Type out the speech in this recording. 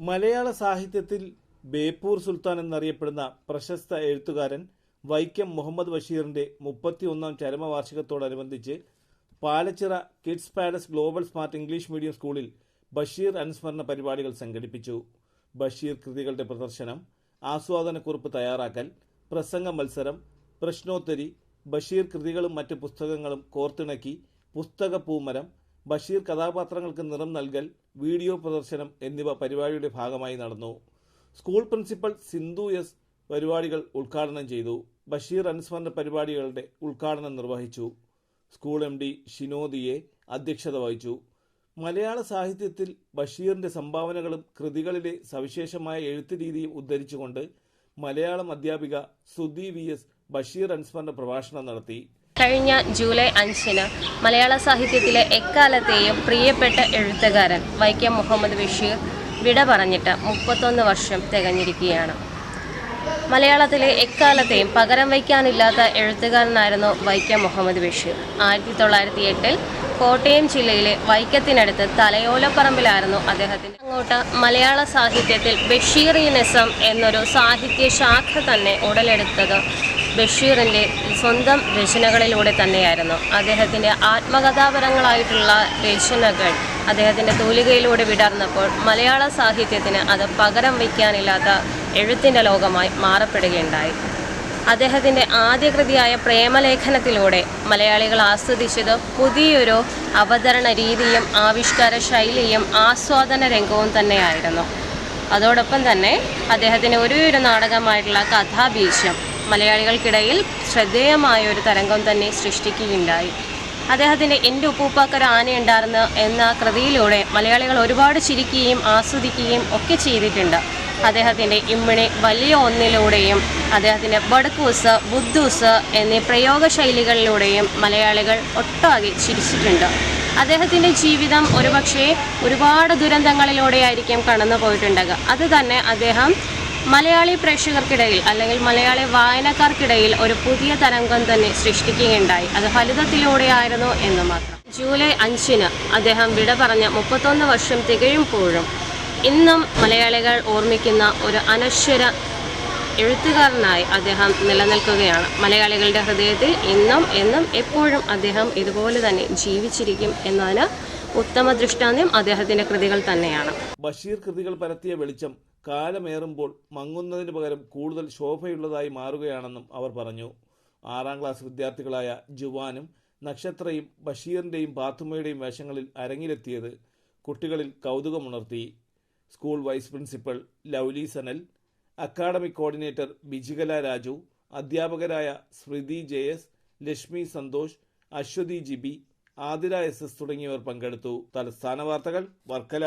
മലയാള സാഹിത്യത്തിൽ ബേപ്പൂർ സുൽത്താൻ എന്നറിയപ്പെടുന്ന പ്രശസ്ത എഴുത്തുകാരൻ വൈക്കം മുഹമ്മദ് ബഷീറിന്റെ മുപ്പത്തിയൊന്നാം ചരമവാർഷികത്തോടനുബന്ധിച്ച് Palachira Kids Palace Global Smart English Medium സ്കൂളിൽ ബഷീർ അനുസ്മരണ പരിപാടികൾ സംഘടിപ്പിച്ചു. ബഷീർ കൃതികളുടെ പ്രദർശനം ആസ്വാദനക്കുറിപ്പ് തയ്യാറാക്കൽ പ്രസംഗ മത്സരം പ്രശ്നോത്തരി ബഷീർ കൃതികളും മറ്റ് പുസ്തകങ്ങളും കോർത്തിണക്കി പുസ്തക പൂമരം ബഷീർ കഥാപാത്രങ്ങൾക്ക് നിറം നൽകൽ വീഡിയോ പ്രദർശനം എന്നിവ പരിപാടിയുടെ ഭാഗമായി നടന്നു. സ്കൂൾ പ്രിൻസിപ്പൽ സിന്ധു എസ് പരിപാടികൾ ഉദ്ഘാടനം ചെയ്തു. ബഷീർ അനുസ്മരണ പരിപാടികളുടെ ഉദ്ഘാടനം നിർവഹിച്ചു. സ്കൂൾ എം ഡി ഷിനോദിയെ അധ്യക്ഷത വഹിച്ചു. മലയാള സാഹിത്യത്തിൽ ബഷീറിന്റെ സംഭാവനകളും കൃതികളിലെ സവിശേഷമായ എഴുത്ത് രീതിയും ഉദ്ധരിച്ചുകൊണ്ട് മലയാളം അധ്യാപിക സുധി വി എസ് ബഷീർ അനുസ്മരണ പ്രഭാഷണം നടത്തി. കഴിഞ്ഞ ജൂലൈ അഞ്ചിന് മലയാള സാഹിത്യത്തിലെ എക്കാലത്തെയും പ്രിയപ്പെട്ട എഴുത്തുകാരൻ വൈക്കം മുഹമ്മദ് ബഷീർ വിട പറഞ്ഞിട്ട് മുപ്പത്തൊന്ന് വർഷം തികഞ്ഞിരിക്കുകയാണ്. മലയാളത്തിലെ എക്കാലത്തെയും പകരം വയ്ക്കാനില്ലാത്ത എഴുത്തുകാരനായിരുന്നു വൈക്കം മുഹമ്മദ് ബഷീർ. ആയിരത്തി തൊള്ളായിരത്തി എട്ടിൽ കോട്ടയം ജില്ലയിലെ വൈക്കത്തിനടുത്ത് തലയോലപ്പറമ്പിലായിരുന്നു അദ്ദേഹത്തിന് അങ്ങോട്ട് മലയാള സാഹിത്യത്തിൽ ബഷീറിനിസം എന്നൊരു സാഹിത്യ ശാഖ തന്നെ ഉടലെടുത്തത് ബഷീറിന്റെ സ്വന്തം രചനകളിലൂടെ തന്നെയായിരുന്നു. അദ്ദേഹത്തിന്റെ ആത്മകഥാപരങ്ങളായിട്ടുള്ള രചനകൾ അദ്ദേഹത്തിന്റെ തൂലികയിലൂടെ വിടർന്നപ്പോൾ മലയാള സാഹിത്യത്തിന് അത് പകരം വയ്ക്കാനില്ലാത്ത എഴുത്തിന്റെ ലോകമായി മാറപ്പെടുകയുണ്ടായി. അദ്ദേഹത്തിന്റെ ആദ്യ കൃതിയായ പ്രേമലേഖനത്തിലൂടെ മലയാളികൾ ആസ്വദിച്ചത് പുതിയൊരു അവതരണ രീതിയും ആവിഷ്കാര ശൈലിയും ആസ്വാദന രംഗവും തന്നെയായിരുന്നു. അതോടൊപ്പം തന്നെ അദ്ദേഹത്തിന്റെ ഒരു ഒരു നാടകമായിട്ടുള്ള കഥാബീജം മലയാളികൾക്കിടയിൽ ശ്രദ്ധേയമായ ഒരു തരംഗം തന്നെ സൃഷ്ടിക്കുകയുണ്ടായി. അദ്ദേഹത്തിന്റെ എന്റെ ഉപ്പൂപ്പാക്കൊരു ആനയുണ്ടായിരുന്നു എന്ന കൃതിയിലൂടെ മലയാളികൾ ഒരുപാട് ചിരിക്കുകയും ആസ്വദിക്കുകയും ഒക്കെ ചെയ്തിട്ടുണ്ട്. അദ്ദേഹത്തിന്റെ ഇമ്മിണി വലിയ ഒന്നിലൂടെയും അദ്ദേഹത്തിന്റെ ബഡക്കൂസ് ബുദ്ധൂസ് എന്നീ പ്രയോഗശൈലികളിലൂടെയും മലയാളികൾ ഒട്ടാകെ ചിരിച്ചിട്ടുണ്ട്. അദ്ദേഹത്തിന്റെ ജീവിതം ഒരുപക്ഷെ ഒരുപാട് ദുരന്തങ്ങളിലൂടെയായിരിക്കും കടന്നു പോയിട്ടുണ്ടാകുക അത് തന്നെ അദ്ദേഹം മലയാളി പ്രേക്ഷകർക്കിടയിൽ അല്ലെങ്കിൽ മലയാളി വായനക്കാർക്കിടയിൽ ഒരു പുതിയ തരംഗം തന്നെ സൃഷ്ടിക്കുകയുണ്ടായി. അത് ഫലിതത്തിലൂടെയായിരുന്നു എന്ന് മാത്രം. ജൂലൈ അഞ്ചിന് അദ്ദേഹം വിട പറഞ്ഞ മുപ്പത്തൊന്ന് വർഷം തികയുമ്പോഴും ഇന്നും മലയാളികൾ ഓർമ്മിക്കുന്ന ഒരു അനശ്വര എഴുത്തുകാരനായി അദ്ദേഹം നിലനിൽക്കുകയാണ്. മലയാളികളുടെ ഹൃദയത്തിൽ ഇന്നും എന്നും എപ്പോഴും അദ്ദേഹം ഇതുപോലെ തന്നെ ജീവിച്ചിരിക്കും എന്നതിന് ഉത്തമ ദൃഷ്ടാന്തം അദ്ദേഹത്തിന്റെ കൃതികൾ തന്നെയാണ്. ബഷീർ കൃതികൾ പരത്തിയ വെളിച്ചം കാലമേറുമ്പോൾ മങ്ങുന്നതിന് പകരം കൂടുതൽ ശോഭയുള്ളതായി മാറുകയാണെന്നും അവർ പറഞ്ഞു. ആറാം ക്ലാസ് വിദ്യാർത്ഥികളായ ജുവാനും നക്ഷത്രയും ബഷീറിന്റെയും പാത്തുമ്മയുടെയും വേഷങ്ങളിൽ അരങ്ങിലെത്തിയത് കുട്ടികളിൽ കൗതുകമുണർത്തി. School vice principal Lovely Sanal academic coordinator Bijikala Raju അധ്യാപകരായ Smriti J S Lakshmi Santhosh Aswathi Jibi Athira S S തുടങ്ങിയവർ പങ്കെടുത്തു. തലസ്ഥാന വാർത്തകൾ വർക്കല.